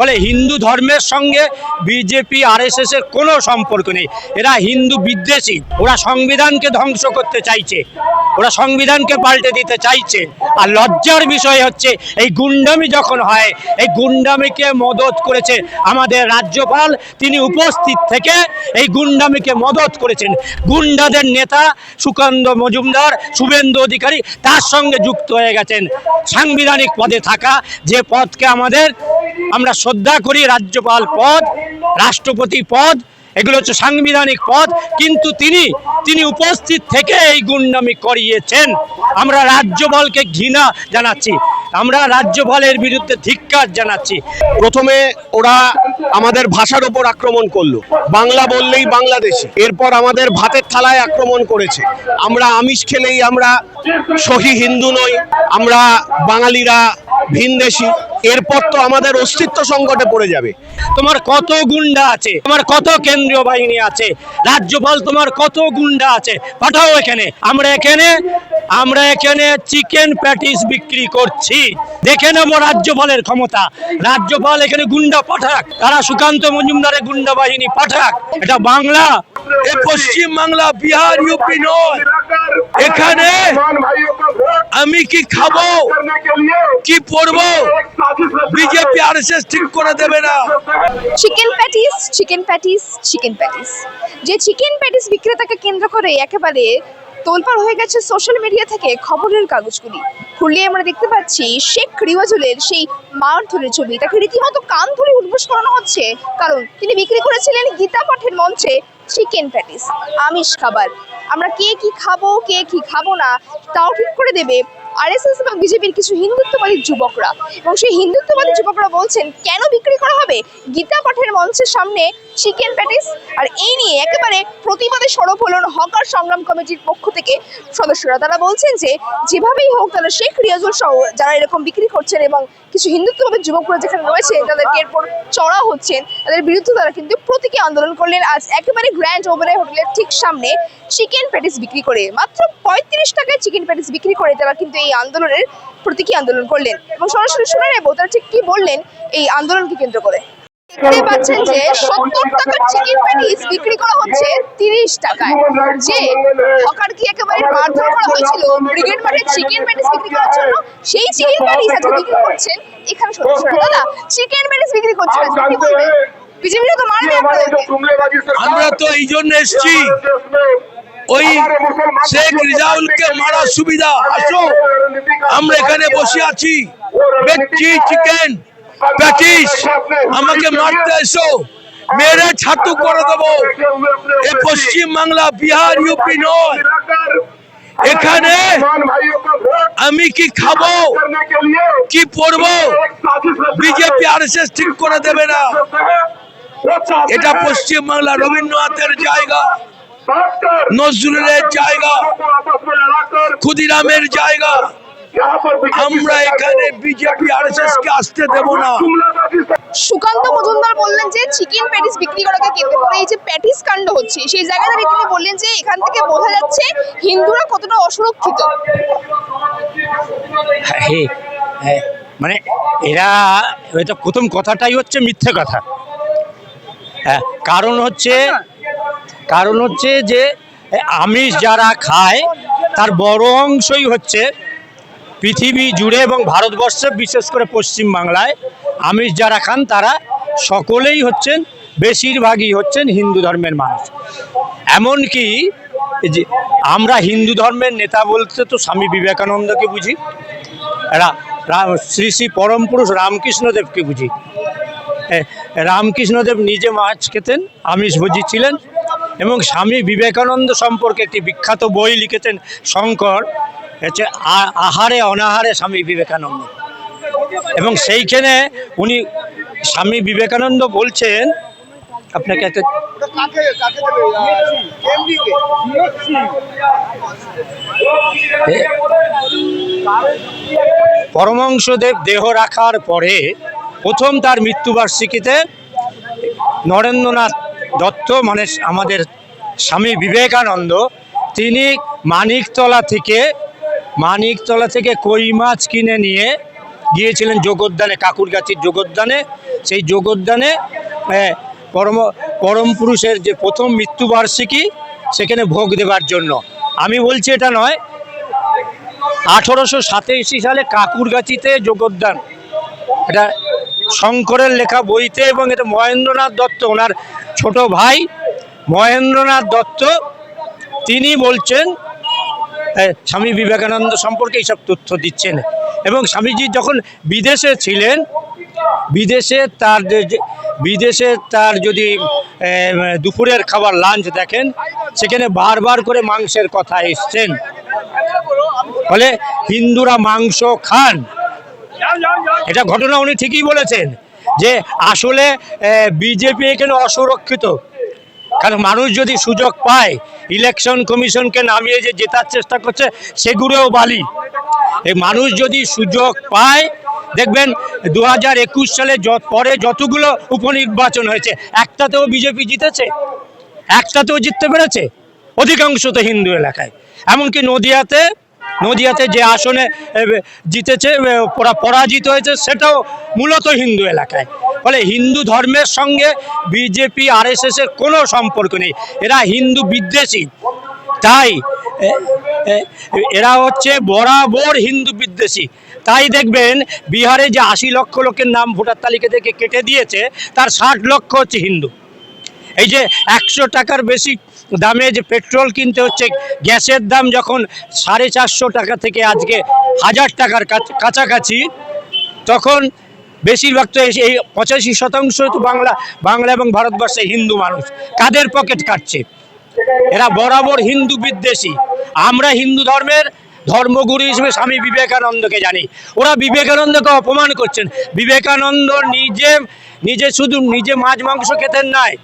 ফলে হিন্দু ধর্মের সঙ্গে বিজেপি আরএসএস এর কোনো সম্পর্ক নেই। এরা হিন্দু বিদ্বেষী। ওরা সংবিধানকে ধ্বংস করতে চাইছে। ওরা সংবিধানকে পাল্টে দিতে চাইছে। আর লজ্জার বিষয় হচ্ছে, এই গুন্ডামি যখন হয়, এই গুন্ডামিকে মদত করেছে আমাদের রাজ্যপাল, তিনি উপস্থিত থেকে এই গুন্ডামিকে মদত করেছেন। গুন্ডাদের নেতা সুকান্ত মজুমদার, শুভেন্দু অধিকারী, তার সঙ্গে যুক্ত হয়ে গেছেন। সাংবিধানিক পদে থাকা যে পদকে আমাদের আমরা শ্রদ্ধা করি রাজ্যপাল পদ, রাষ্ট্রপতি পদ, এগুলো হচ্ছে সাংবিধানিক পদ, কিন্তু তিনি তিনি উপস্থিত থেকে এই গুন্ডামি করিয়েছেন। আমরা রাজ্যপালকে ঘৃণা জানাচ্ছি, আমরা রাজ্যপালের বিরুদ্ধে ধিক্কার জানাচ্ছি। প্রথমে ওরা আমাদের ভাষার ওপর আক্রমণ করল, বাংলা বললেই বাংলাদেশি, এরপর আমাদের ভাতের থালায় আক্রমণ করেছে। আমরা আমিষ খেলেই আমরা সহি হিন্দু নই, আমরা বাঙালিরা ভিনদেশি এরপর তো আমাদের অস্তিত্ব সংকটে পড়ে যাবে। তোমার কত গুন্ডা আছে? তোমার কত কেন্দ্রীয় বাহিনী আছে? রাজ্যপাল, তোমার কত গুন্ডা আছে? পাঠাও এখানে। আমরা এখানে আমরা এখানে চিকেন প্যাটিস বিক্রি করছি। দেখে নেব রাজ্যপালের ক্ষমতা। রাজ্যপাল এখানে গুন্ডা পাঠাক। তারা সুকান্ত মজুমদারের গুন্ডা বাহিনী পাঠাক। এটা বাংলা, এ পশ্চিম বাংলা বিহার ইউপি নয়। এখানে আমি কি খাব? কি পরবো? বিজেপি আর ঠিক করে দেবে না। Chicken patties chicken patties chicken patties যে চিকেন প্যাটিস বিক্রেতাকে কেন্দ্র করে একেবারে তোলপাড় হয়ে গেছে সোশ্যাল মিডিয়া থেকে খবরের কাগজগুলি। খুললে আমরা দেখতে পাচ্ছি শেখ রিওয়াজুলের সেই মারধরের ছবি। তাকে রীতিমতো কান ধরে উদ্বোস করানো হচ্ছে। কারণ তিনি বিক্রি করেছিলেন গীতা পাঠের মঞ্চে চিকেন প্যাটিস আমিষ খাবার। আমরা কে কি খাব, কে কি খাব না, তাও ঠিক করে দেবে আরএসএস এবং বিজেপির কিছু হিন্দুত্ববাদী যুবকরা। এবং সেই হিন্দুত্ববাদী যুবকরা বলছেন, কেন বিক্রি করা হবে? গীতা পাঠের মঞ্চের সামনে চিকেন প্যাটিস আর এই নিয়ে একেবারে প্রতিবাদে সরব হলেন হকার সংগ্রাম কমিটির পক্ষ থেকে সদস্যরা। তারা বলছেন যে, যেভাবেই হোক তারা শেখ রিয়াজুল সহ যারা এরকম বিক্রি করছেন এবং কিছু হিন্দুত্ববাদের যুবকরা যেখানে রয়েছে তাদেরকে এরপর চড়া হচ্ছেন তাদের বিরুদ্ধে তারা কিন্তু প্রতীকী আন্দোলন করলেন। আজ একেবারে গ্র্যান্ড ওভারে হোটেলের ঠিক সামনে চিকেন প্যাটিস বিক্রি করে, মাত্র পঁয়ত্রিশ টাকায় চিকেন প্যাটিস বিক্রি করে তারা কিন্তু এই আন্দোলনের প্রতীকী আন্দোলন করলেন। এবং সরাসরি শুনে নেব, তারা ঠিক কি বললেন এই আন্দোলনকে কেন্দ্র করে। দেখতে পাচ্ছেন যে সত্তর টাকার চিকেন প্যাটিস বিক্রি করা হচ্ছে তিরিশ টাকায়। যে হকার কি একেবারে মারধর করা হয়েছিল ব্রিগেড মাঠে চিকেন প্যাটিস বিক্রি করার জন্য সেই চিকেন প্যাটিস আজকে বিক্রি করছেন এখানে সদস্যরা দাদা চিকেন প্যাটিস বিক্রি করছেন আজকে কি বলবেন বিজেপিরা তো মারবে আমরা তো এই জন্য এসছি। ওই শেখ রিজাউলকে মারা সুবিধা। আসো। আমরা এখানে বসে আছি। বেচছি চিকেন প্যাটিস আমাকে মারতে এসো। মেরে ছাতু করে দেবো। এ পশ্চিম বাংলা বিহার ইউপি নয়। এখানে আমি কি খাব? কি পরবো? বিজেপি আর ঠিক করে দেবে না। এটা পশ্চিম বাংলা রবীন্দ্রনাথের জায়গা। নজরুলের জায়গা। ক্ষুদিরামের জায়গা। আমরা এখানে বিজেপি আর কে আসতে দেব না। সুকান্ত মজুমদার বললেন যে চিকেন প্যাটিস বিক্রি করাকে কেন্দ্র করে এই যে প্যাটিস কাণ্ড হচ্ছে সেই জায়গা দাঁড়িয়ে তিনি বললেন যে এখান থেকে বোঝা যাচ্ছে হিন্দুরা কতটা অসুরক্ষিত। হ্যাঁ, হ্যাঁ, মানে এরা হয়তো প্রথম কথাটাই হচ্ছে মিথ্যে কথা। হ্যাঁ কারণ হচ্ছে কারণ হচ্ছে যে আমিষ যারা খায় তার বড় অংশই হচ্ছে পৃথিবী জুড়ে এবং ভারতবর্ষে, বিশেষ করে পশ্চিম বাংলায় আমিষ যারা খান, তারা সকলেই হচ্ছেন, বেশিরভাগই হচ্ছেন হিন্দু ধর্মের মানুষ। এমনকি যে আমরা হিন্দু ধর্মের নেতা বলতে তো স্বামী বিবেকানন্দকে বুঝি শ্রী শ্রী পরম পুরুষ রামকৃষ্ণদেবকে বুঝি। রামকৃষ্ণদেব নিজে মাছ খেতেন আমিষভোজী ছিলেন এবং স্বামী বিবেকানন্দ সম্পর্কে একটি বিখ্যাত বই লিখেছেন শঙ্কর। হচ্ছে আহারে, অনাহারে স্বামী বিবেকানন্দ। এবং সেইখানে উনি স্বামী বিবেকানন্দ বলছেন, আপনাকে একটা দেহ রাখার পরে প্রথম তার মৃত্যুবার্ষিকীতে নরেন্দ্রনাথ দত্ত মানে আমাদের স্বামী বিবেকানন্দ, তিনি মানিকতলা থেকে মানিকতলা থেকে কই মাছ কিনে নিয়ে গিয়েছিলেন যোগোদ্যানে, কাকুরগাছির যোগোদ্যানে। সেই যোগোদ্যানে পরম পরম পুরুষের যে প্রথম মৃত্যুবার্ষিকী, সেখানে ভোগ দেবার জন্য। আমি বলছি এটা নয়, আঠেরোশো সাতাশি সালে কাকুরগাছিতে যোগোদ্যান। এটা শঙ্করের লেখা বইতে এবং এটা মহেন্দ্রনাথ দত্ত, ওনার ছোট ভাই মহেন্দ্রনাথ দত্ত, তিনি বলছেন স্বামী বিবেকানন্দ সম্পর্কে এইসব তথ্য দিচ্ছেন। এবং স্বামীজি যখন বিদেশে ছিলেন, বিদেশে তার বিদেশে তার যদি দুপুরের খাবার লাঞ্চ দেখেন, সেখানে বারবার করে মাংসের কথা এসছেন। ফলে হিন্দুরা মাংস খান। এটা ঘটনা উনি ঠিকই বলেছেন যে, আসলে বিজেপি এখানে অসুরক্ষিত। কারণ মানুষ যদি সুযোগ পায় ইলেকশন কমিশনকে নামিয়ে যে জেতার চেষ্টা করছে, সেগুলোও বালি। এই মানুষ যদি সুযোগ পায়, দেখবেন দু হাজার একুশ সালে পরে যতগুলো উপনির্বাচন হয়েছে, একটাতেও বিজেপি জিতেছে, একটাতেও জিততে পেরেছে অধিকাংশ তো হিন্দু এলাকায়। এমনকি নদিয়াতে নদিয়াতে যে আসনে জিতেছে পরাজিত হয়েছে, সেটাও মূলত হিন্দু এলাকায়। ফলে হিন্দু ধর্মের সঙ্গে বিজেপি, আরএসএস এর কোনো সম্পর্ক নেই। এরা হিন্দু বিদ্বেষী। তাই এরা হচ্ছে বরাবর হিন্দু বিদ্বেষী। তাই দেখবেন, বিহারে যে আশি লক্ষ লোকের নাম ভোটার তালিকা থেকে কেটে দিয়েছে, তার ষাট লক্ষ হচ্ছে হিন্দু। এই যে একশো টাকার বেশি দামে যে পেট্রোল কিনতে হচ্ছে, গ্যাসের দাম যখন সাড়ে চারশো টাকা থেকে আজকে হাজার টাকার কাছ- কাছাকাছি, তখন বেশিরভাগ তো এই- পঁচাশি শতাংশ তো বাংলা বাংলা এবং ভারতবর্ষে হিন্দু মানুষ। কাদের পকেট কাটছে? এরা বরাবর হিন্দু বিদ্বেষী। আমরা হিন্দু ধর্মের ধর্মগুরু হিসেবে স্বামী বিবেকানন্দকে জানি। ওরা বিবেকানন্দকে অপমান করছেন। বিবেকানন্দ নিজে নিজে শুধু নিজে মাছ মাংস খেতেন নয়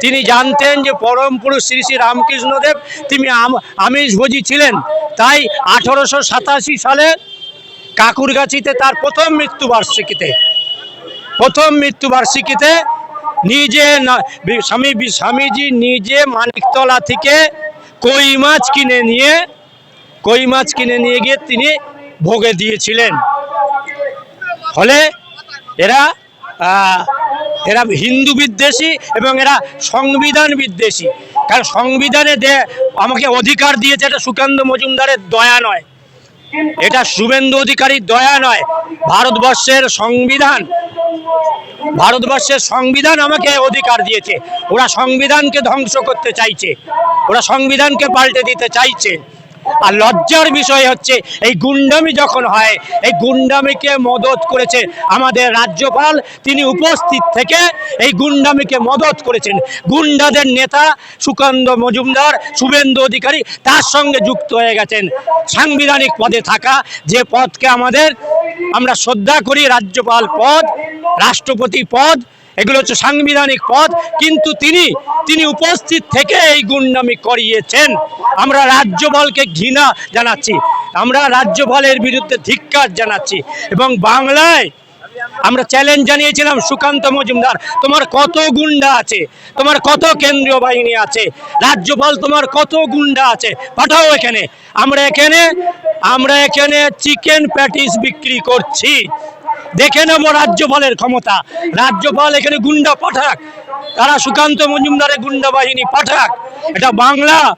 তিনি জানতেন যে পরম পুরুষ শ্রী শ্রী রামকৃষ্ণদেব, তিনি আম- আমিষভোজী ছিলেন। তাই আঠারোশো সাতাশি সালে কাকুরগাছিতে তার প্রথম মৃত্যুবার্ষিকীতে প্রথম মৃত্যুবার্ষিকীতে নিজে স্বামী স্বামীজি নিজে মানিকতলা থেকে কই মাছ কিনে নিয়ে, কই মাছ কিনে নিয়ে গিয়ে তিনি ভোগে দিয়েছিলেন। ফলে এরা এরা হিন্দু বিদ্বেষী এবং এরা সংবিধান বিদ্বেষী। কারণ সংবিধানে দে আমাকে অধিকার দিয়েছে এটা সুকান্ত মজুমদারের দয়া নয়। এটা শুভেন্দু অধিকারীর দয়া নয়। ভারতবর্ষের সংবিধান ভারতবর্ষের সংবিধান আমাকে অধিকার দিয়েছে। ওরা সংবিধানকে ধ্বংস করতে চাইছে। ওরা সংবিধানকে পাল্টে দিতে চাইছে। আর লজ্জার বিষয় হচ্ছে, এই গুন্ডামি যখন হয়, এই গুন্ডামিকে মদত করেছে আমাদের রাজ্যপাল, তিনি উপস্থিত থেকে এই গুন্ডামিকে মদত করেছেন। গুন্ডাদের নেতা সুকান্ত মজুমদার, শুভেন্দু অধিকারী, তার সঙ্গে যুক্ত হয়ে গেছেন। সাংবিধানিক পদে থাকা যে পদকে আমাদের আমরা শ্রদ্ধা করি, রাজ্যপাল পদ, রাষ্ট্রপতি পদ এগুলো হচ্ছে সাংবিধানিক পদ কিন্তু তিনি তিনি উপস্থিত থেকে এই গুন্ডামি করিয়েছেন। আমরা রাজ্যপালকে ঘৃণা জানাচ্ছি, আমরা রাজ্যপালের বিরুদ্ধে ধিক্কার জানাচ্ছি, এবং বাংলায় আমরা চ্যালেঞ্জ জানিয়েছিলাম সুকান্ত মজুমদার, তোমার কত গুন্ডা আছে, তোমার কত কেন্দ্রীয় বাহিনী আছে রাজ্যপাল তোমার কত গুন্ডা আছে, পাঠাও এখানে। আমরা এখানে আমরা এখানে চিকেন প্যাটিস বিক্রি করছি। দেখে নেব রাজ্যপালের ক্ষমতা। রাজ্যপাল এখানে গুন্ডা পাঠাক। তারা সুকান্ত মজুমদারের গুন্ডা বাহিনী পাঠাক। এটা বাংলা।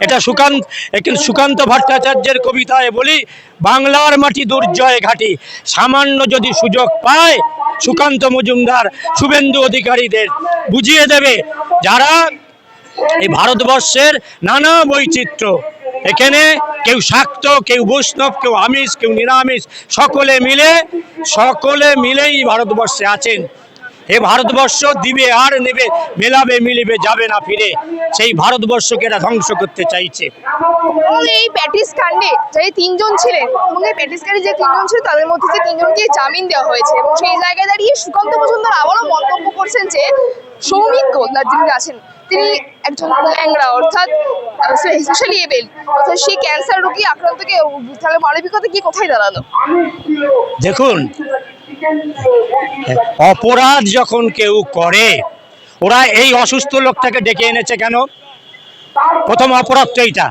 এটা সুকান্ত এখানে সুকান্ত ভট্টাচার্যের কবিতায় বলি, বাংলার মাটি দুর্জয় ঘাটি। সামান্য যদি সুযোগ পায়, সুকান্ত মজুমদার শুভেন্দু অধিকারীদের বুঝিয়ে দেবে। যারা এই ভারতবর্ষের নানা বৈচিত্র্য এখানে কেউ শাক্ত, কেউ বৈষ্ণব, কেউ আমিষ, কেউ নিরামিষ, সকলে মিলে, সকলে মিলেই ভারতবর্ষে আছেন। এ ভারতবর্ষ দিবে আর নেবে মেলাবে মিলিবে যাবে না ফিরে। সেই ভারতবর্ষকে এরা ধ্বংস করতে চাইছে। এই প্যাটিস কাণ্ডে যে তিনজন ছিলেন এবং এই প্যাটিস কাণ্ডে যে তিনজন ছিল তাদের মধ্যে যে তিনজনকে জামিন দেওয়া হয়েছে এবং সেই জায়গায় দাঁড়িয়ে সুকান্ত মজুমদার আবারও মন্তব্য করছেন যে সৌমিক গোলদার যিনি আছেন তিনি একজন ল্যাংড়া অর্থাৎ স্পেশালি এবেল অর্থাৎ সেই ক্যান্সার রোগী আক্রান্তকে তাহলে মানবিকতা কি কোথায় দাঁড়াল? দেখুন অপরাধ যখন কেউ করে, ওরা এই অসুস্থ লোকটাকে ডেকে এনেছে কেন? প্রথম অপরাধ তো এইটা,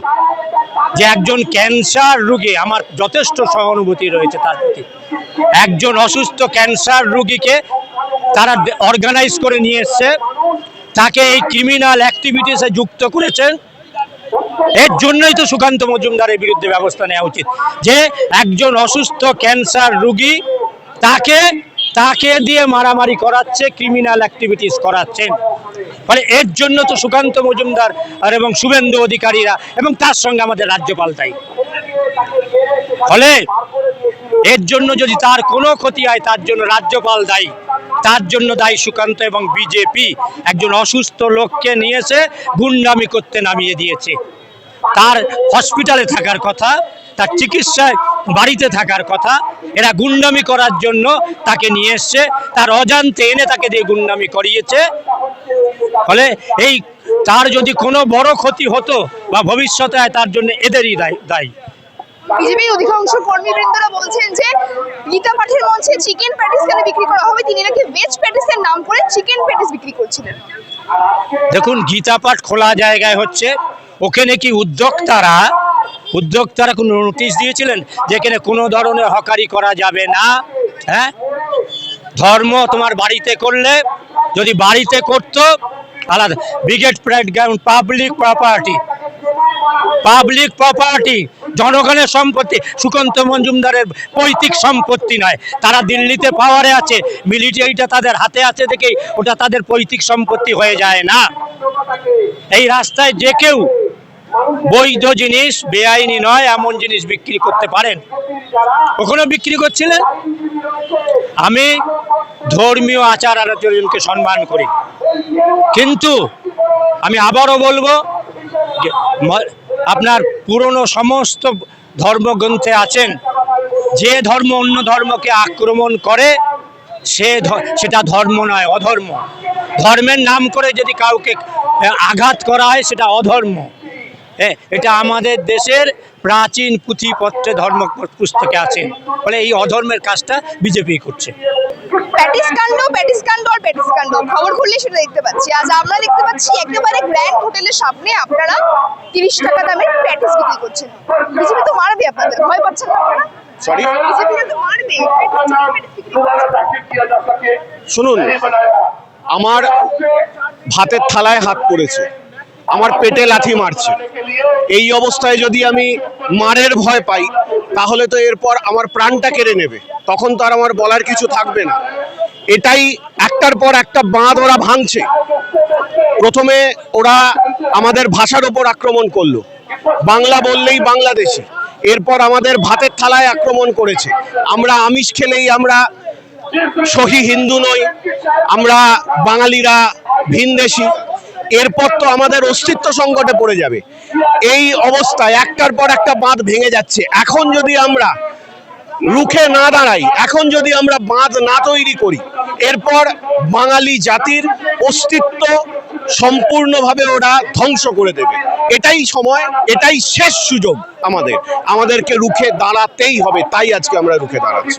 যে একজন ক্যান্সার রুগী, আমার যথেষ্ট সহানুভূতি রয়েছে তার প্রতি। একজন অসুস্থ ক্যান্সার রুগীকে তারা অর্গানাইজ করে নিয়ে এসছে, তাকে এই ক্রিমিনাল অ্যাক্টিভিটিসে যুক্ত করেছেন। এর জন্যই তো সুকান্ত মজুমদারের বিরুদ্ধে ব্যবস্থা নেওয়া উচিত, যে একজন অসুস্থ ক্যান্সার রোগী তাকে তাকে দিয়ে মারামারি করাচ্ছে ক্রিমিনাল অ্যাক্টিভিটিস করাচ্ছেন ফলে এর জন্য তো সুকান্ত মজুমদার আর এবং শুভেন্দু অধিকারীরা এবং তার সঙ্গে আমাদের রাজ্যপাল তাই। ফলে এর জন্য যদি তার কোনো ক্ষতি হয়, তার জন্য রাজ্যপাল দায়ী। তার জন্য দায়ী সুকান্ত এবং বিজেপি একজন অসুস্থ লোককে নিয়েছে গুন্ডামি করতে নামিয়ে দিয়েছে। তার হসপিটালে থাকার কথা তার চিকিৎসায় বাড়িতে থাকার কথা। এরা গুন্ডামি করার জন্য তাকে নিয়ে এসছে। তার অজান্তে এনে তাকে দিয়ে গুন্ডামি করিয়েছে। ফলে এই তার যদি কোনো বড় ক্ষতি হতো বা ভবিষ্যতে তার জন্য এদেরই দায় দায়ী। বিজেপির অধিকাংশ কর্মীবৃন্দরা বলছেন যে গীতা পাঠের মঞ্চে চিকেন প্যাটিস কেন বিক্রি করা হবে? তিনি নাকি ভেজ প্যাটিসের নাম করে চিকেন প্যাটিস বিক্রি করছিলেন। দেখুন গীতা পাঠ খোলা জায়গায় হচ্ছে। ওখানে কি উদ্যোক্তারা উদ্যোক্তারা কোনো নোটিশ দিয়েছিলেন যেখানে কোনো ধরনের হকারি করা যাবে না? হ্যাঁ? ধর্ম তোমার বাড়িতে করলে, যদি বাড়িতে করতো, আলাদা। Brigade Parade Ground, public property. Public property, জনগণের সম্পত্তি। সুকান্ত মজুমদারের পৈতৃক সম্পত্তি নয়। তারা দিল্লিতে পাওয়ারে আছে। মিলিটারিটা তাদের হাতে আছে দেখেই ওটা তাদের পৈতৃক সম্পত্তি হয়ে যায় না। এই রাস্তায় যে কেউ বৈধ জিনিস, বেআইনি নয়, এমন জিনিস বিক্রি করতে পারেন। ওখানে বিক্রি করছিলেন? আমি ধর্মীয় আচার আচরণকে সম্মান করি। কিন্তু আমি আবারও বলব আপনার পুরনো সমস্ত ধর্মগ্রন্থে আছেন, যে ধর্ম অন্য ধর্মকে আক্রমণ করে, সে সেটা ধর্ম নয়, অধর্ম। ধর্মের নাম করে যদি কাউকে আঘাত করা হয়, সেটা অধর্ম। হ্যাঁ এটা আমাদের দেশের প্রাচীন পুঁথিপত্রে ধর্ম পুস্তকে আছেন ফলে এই অধর্মের কাজটা বিজেপি করছে। আর খবর খুললে সেটা দেখতে পাচ্ছি। আজ আমরা দেখতে পাচ্ছি একেবারে গ্র্যান্ড হোটেলের সামনে আপনারা তিরিশ টাকা দামের প্যাটিস বিক্রি করছেন। বিজেপি তো মারবে আপনাদের ভয় পাচ্ছেন না আপনারা? সরি। শুনুন আমার ভাতের থালায় হাত পড়েছে। আমার পেটে লাথি মারছে। এই অবস্থায় যদি আমি মারের ভয় পাই, তাহলে তো এরপর আমার প্রাণটা কেড়ে নেবে। তখন তো আর আমার বলার কিছু থাকবে না। এটাই একটার পর একটা বাঁধ ওরা ভাঙছে। প্রথমে ওরা আমাদের ভাষার ওপর আক্রমণ করল। বাংলা বললেই বাংলাদেশি। এরপর আমাদের ভাতের থালায় আক্রমণ করেছে। আমরা আমিষ খেলেই আমরা সহি হিন্দু নই। আমরা বাঙালিরা ভিনদেশি। এরপর তো আমাদের অস্তিত্ব সংকটে পড়ে যাবে। এই অবস্থায় একটার পর একটা বাঁধ ভেঙে যাচ্ছে। এখন যদি আমরা রুখে না দাঁড়াই, এখন যদি আমরা বাঁধ না তৈরি করি, এরপর বাঙালি জাতির অস্তিত্ব সম্পূর্ণভাবে ওরা ধ্বংস করে দেবে। এটাই সময়, এটাই শেষ সুযোগ আমাদের। আমাদেরকে রুখে দাঁড়াতেই হবে, তাই আজকে আমরা রুখে দাঁড়াচ্ছি।